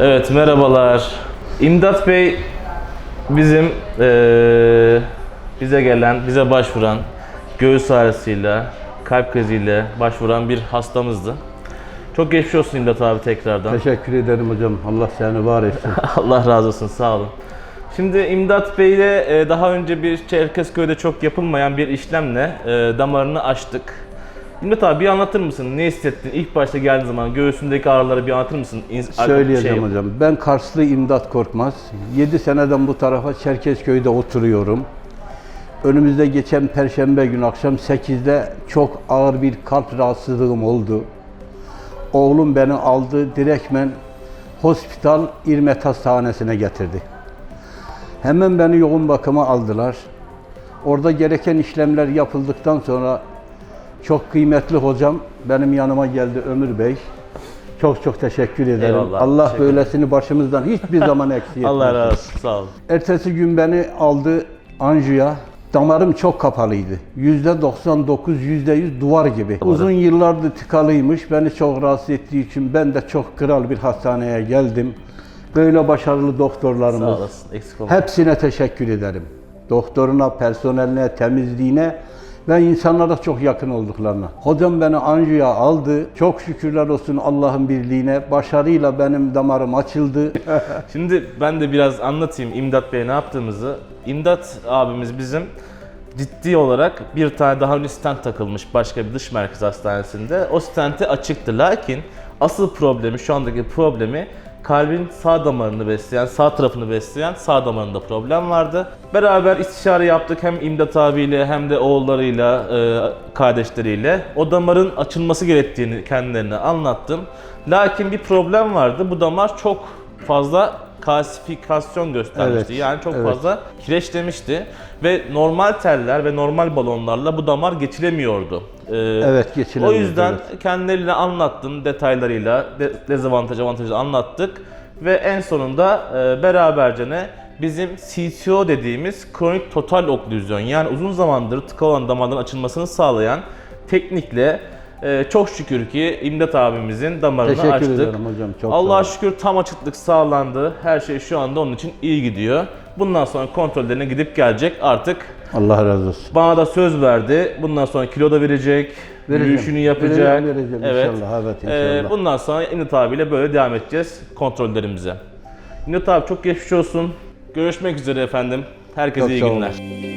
Evet merhabalar. İmdat Bey bizim eee, bize gelen, bize başvuran göğüs ağrısıyla, kalp kriziyle başvuran bir hastamızdı. Çok geçmiş olsun İmdat abi tekrardan. Teşekkür ederim hocam. Allah seni var etsin. Allah razı olsun sağ olun. Şimdi İmdat Bey ile e, daha önce bir Çerkezköy'de çok yapılmayan bir işlemle e, damarını açtık. İmdat abi bir anlatır mısın? Ne hissettin? İlk başta geldiğin zaman göğsündeki ağrıları bir anlatır mısın? İns- Söyleyeceğim şey- hocam. Ben Karslı İmdat Korkmaz. 7 seneden bu tarafa Çerkezköy'de oturuyorum. Önümüzde geçen perşembe günü akşam 8'de çok ağır bir kalp rahatsızlığım oldu. Oğlum beni aldı direktmen hospital İrmet Hastanesi'ne getirdi. Hemen beni yoğun bakıma aldılar. Orada gereken işlemler yapıldıktan sonra çok kıymetli hocam benim yanıma geldi Ömür Bey. Çok çok teşekkür ederim. Eyvallah, Allah teşekkür böylesini başımızdan hiçbir zaman eksik etmesin. Allah razı olsun sağ olun. Ertesi gün beni aldı Anju'ya. Damarım çok kapalıydı. Yüzde 99, yüzde yüz duvar gibi. Uzun yıllardır tıkalıymış. Beni çok rahatsız ettiği için ben de çok kral bir hastaneye geldim. Böyle başarılı Sağ doktorlarımız. olasın. Eksik olma. Hepsine teşekkür ederim. Doktoruna, personeline, temizliğine ve insanlara çok yakın olduklarına. Hocam beni Anju'ya aldı. Çok şükürler olsun Allah'ın birliğine. Başarıyla benim damarım açıldı. Şimdi ben de biraz anlatayım İmdat Bey'e ne yaptığımızı. İmdat abimiz bizim ciddi olarak bir tane daha önce stent takılmış başka bir dış merkez hastanesinde. O stenti açıktı. Lakin asıl problemi, şu andaki problemi kalbin sağ damarını besleyen, sağ tarafını besleyen sağ damarında problem vardı. Beraber istişare yaptık hem İmdat abiyle hem de oğullarıyla, e, kardeşleriyle. O damarın açılması gerektiğini kendilerine anlattım. Lakin bir problem vardı. Bu damar çok fazla kalsifikasyon göstermişti. Evet, Yani çok evet. fazla kireçlemişti ve normal teller ve normal balonlarla bu damar geçilemiyordu. Ee, Evet, geçilemiyordu, O yüzden evet. kendileriyle anlattım detaylarıyla, de, dezavantaj avantajı anlattık ve en sonunda e, beraberce ne bizim CTO dediğimiz kronik total oklüzyon yani uzun zamandır tıkalı olan damarların açılmasını sağlayan teknikle e, çok şükür ki İmdat abimizin damarını Teşekkür açtık. ederim hocam, çok Allah'a şükür tam açıklık sağlandı. Her şey şu anda onun için iyi gidiyor. Bundan sonra kontrollerine gidip gelecek artık. Allah razı olsun. Bana da söz verdi. Bundan sonra kilo da verecek. Vereceğim. Yürüyüşünü yapacak. Vereceğim, vereceğim inşallah, evet, Ee, inşallah. bundan sonra İmdat abiyle böyle devam edeceğiz kontrollerimize. İmdat abi çok geçmiş olsun. Görüşmek üzere efendim. Herkese Çok iyi sağ olun. günler.